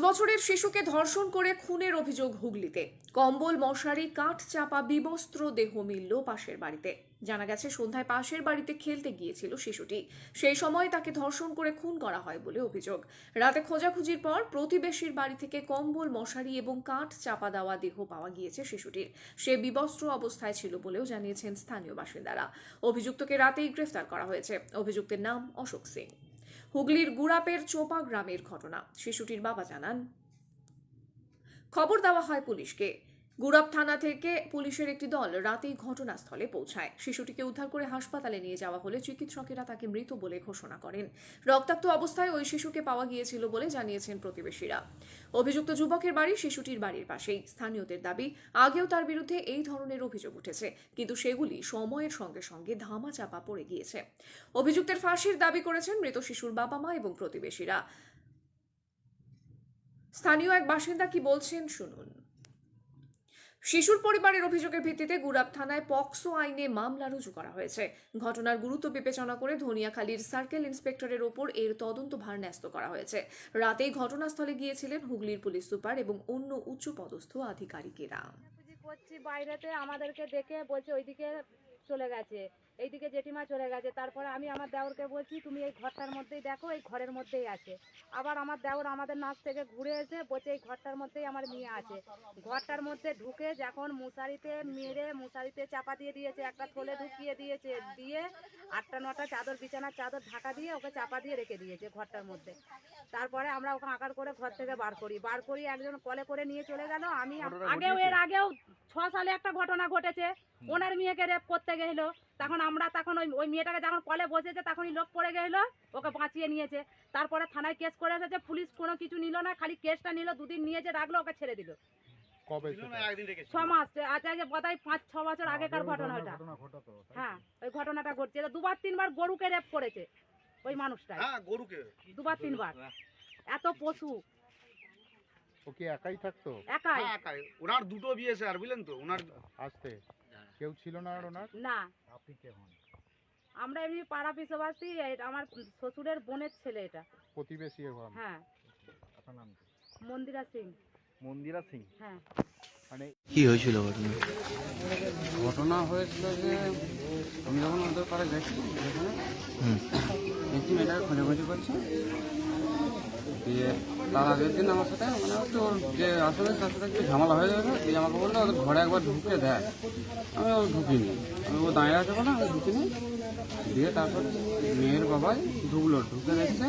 বছরের শিশুকে ধর্ষণ করে খুনের অভিযোগ হুগলিতে। কম্বল, মশারি, কাঠ চাপা বিবস্ত্র দেহ মিলল পাশের বাড়িতে। জানা গেছে, সন্ধ্যায় পাশের বাড়িতে খেলতে গিয়েছিল শিশুটি। সেই সময় তাকে ধর্ষণ করে খুন করা হয় বলে অভিযোগ। রাতে খোঁজাখুঁজির পর প্রতিবেশীর বাড়ি থেকে কম্বল, মশারি এবং কাঠ চাপা দেওয়া দেহ পাওয়া গিয়েছে শিশুটির। সে বিবস্ত্র অবস্থায় ছিল বলেও জানিয়েছেন স্থানীয় বাসিন্দারা। অভিযুক্তকে রাতেই গ্রেফতার করা হয়েছে। অভিযুক্তের নাম অশোক সিং। হুগলির গুড়াপের চোপা গ্রামের ঘটনা। শিশুটির বাবা জানান খবর দেওয়া হয় পুলিশকে। গুড়াপ থানা থেকে পুলিশের একটি দল রাতেই ঘটনাস্থলে পৌঁছায়। শিশুটিকে উদ্ধার করে হাসপাতালে নিয়ে যাওয়া হলে চিকিৎসকেরা তাকে মৃত বলে ঘোষণা করেন। রক্তাক্ত অবস্থায় ওই শিশুকে পাওয়া গিয়েছিল বলে জানিয়েছেন প্রতিবেশীরা। অভিযুক্ত যুবকের বাড়ি শিশুটির বাড়ির পাশেই। স্থানীয়দের দাবি, আগেও তার বিরুদ্ধে এই ধরনের অভিযোগ উঠেছে, কিন্তু সেগুলি সময়ের সঙ্গে সঙ্গে ধামা চাপা পড়ে গিয়েছে। অভিযুক্তের ফাঁসির দাবি করেছেন মৃত শিশুর বাবা মা এবং প্রতিবেশীরা। স্থানীয় এক বাসিন্দা কি বলছেন, শুনুন। শিশুর পরিবারের অভিযোগের ভিত্তিতে গুরাব থানায় পক্সো আইনে মামলা রুজু করা হয়েছে। ঘটনার গুরুত্ব বিবেচনা করে ধনিয়াখালীর সার্কেল ইন্সপেক্টরের ওপর এর তদন্ত ভার ন্যস্ত করা হয়েছে। রাতেই ঘটনাস্থলে গিয়েছিলেন হুগলির পুলিশ সুপার এবং অন্য উচ্চপদস্থ আধিকারিকেরা। করছি বাইরেতে, আমাদেরকে দেখে বলছে ওইদিকে চলে গেছে। এইদিকে জেঠিমা চলে গেছে তারপরে আমি আমার দেওরকে বলছি তুমি এই ঘরটার মধ্যেই দেখো এই ঘরের মধ্যেই আছে। আবার আমার দেওর আমাদের নাচ থেকে ঘুরে এসে বলছে এই ঘরটার মধ্যেই আমার মেয়ে আছে। ঘরটার মধ্যে ঢুকে যখন মশারিতে মেরে মশারিতে চাপা দিয়ে দিয়েছে একটা থলে ঢুকিয়ে দিয়েছে দিয়ে আটটা নটা চাদর বিছানার চাদর ঢাকা দিয়ে ওকে চাপা দিয়ে রেখে দিয়েছে ঘরটার মধ্যে। তারপরে আমরা ওকে আঁকার করে ঘর থেকে বার করি। বার করি একজন কলে করে নিয়ে চলে গেল। আমি আগেও এর আগেও ছ সালে একটা ঘটনা ঘটেছে। ওনার মেয়েকে রেপ করতে গেছিল। তখন আমরা তখন ওই ওই মেয়েটাকে যখন কলে বসেছে তখনই লোক পড়ে গেছিল। ওকে বাঁচিয়ে নিয়েছে। তারপরে থানায় কেস করে এসেছে। পুলিশ কোনো কিছু নিল না খালি কেসটা নিল দুদিন নিয়েছে রাখল ওকে ছেড়ে দিল। ছ মাস আজ বোধহয় পাঁচ ছ বছর আগেকার ঘটনা ওটা। হ্যাঁ ওই ঘটনাটা ঘটছে। দুবার তিনবার গরুকে রেপ করেছে ওই মানুষটা হ্যাঁ গরুকে। দুবার তিনবার। এত পশু। ও কি একাই থাকতো? একাই। হ্যাঁ, একাই। ওনার দুটো বিয়ে স্যার বুঝলেন তো? ওনার আসতে। কেউ ছিল না আর ওনার? না। আপনি কে হন? আমরা এমনি পাড়া পিছবাসী আমার শ্বশুরের বোনের ছেলে এটা। প্রতিবেশী হন হ্যাঁ। আপনার নাম কি? মন্দিরা সিং। মন্দিরা সিং? হ্যাঁ। মানে কি হয়েছিল ঘটনা? ঘটনা হয়েছিল যে আমি যখন ওদের পাড়ে গেছি হুম। দেখছি মেয়েটাকে খোঁজাখুঁজি করছে। দিয়ে তার আগের দিন আমার সাথে মানে একটু ওর যে আসলে তার সাথে একটু ঝামেলা হয়ে যাবে, দিয়ে আমাকে বলল, ওদের ঘরে একবার ঢুকে দেয় আমি ও ঢুকিনি। আমি ও দাঁড়িয়ে আছে বলে আমি ঢুকিনি। দিয়ে তারপর মেয়ের বাবাই ঢুকলো, ঢুকে দেখছে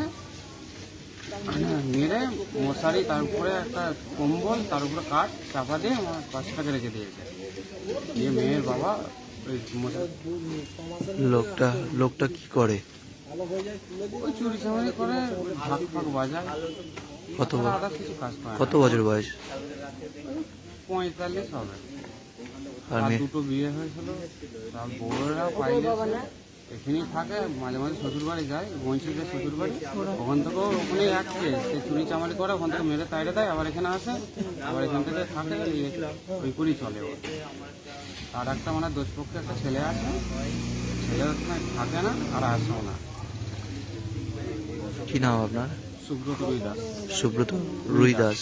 মানে মেরে মশারি তার উপরে একটা কম্বল, তার উপরে কাঠ চাপা দিয়ে আমার পাশটাকে রেখে দিয়েছে। দিয়ে মেয়ের বাবা লোকটা লোকটা কি করে? ওই চুরি চামারি করে ভাগ ফাগ বাজায়। কত ব- কিছু কাজ করে। কত বছর বয়স? পঁয়তাল্লিশ হবে। আর আর দুটো বিয়ে হয়েছিল। তার বউরা পাইলে এখানেই থাকে মাঝে মাঝে শ্বশুর বাড়ি যায় বঞ্চিতের শ্বশুর বাড়ি ওখান থেকেও ওখানেই আসছে সে চুরি চামারি করে ওখান থেকে মেরে তাইড়ে দেয় আবার এখানে আসে। আবার এখান থেকে থাকে ওই করেই চলে ও তার একটা মানে দোষপক্ষে একটা ছেলে আছে। ছেলে ওখানে থাকে না আর আসেও না। কি নাম আপনার? সুব্রত রুই দাস সুব্রত রুই দাস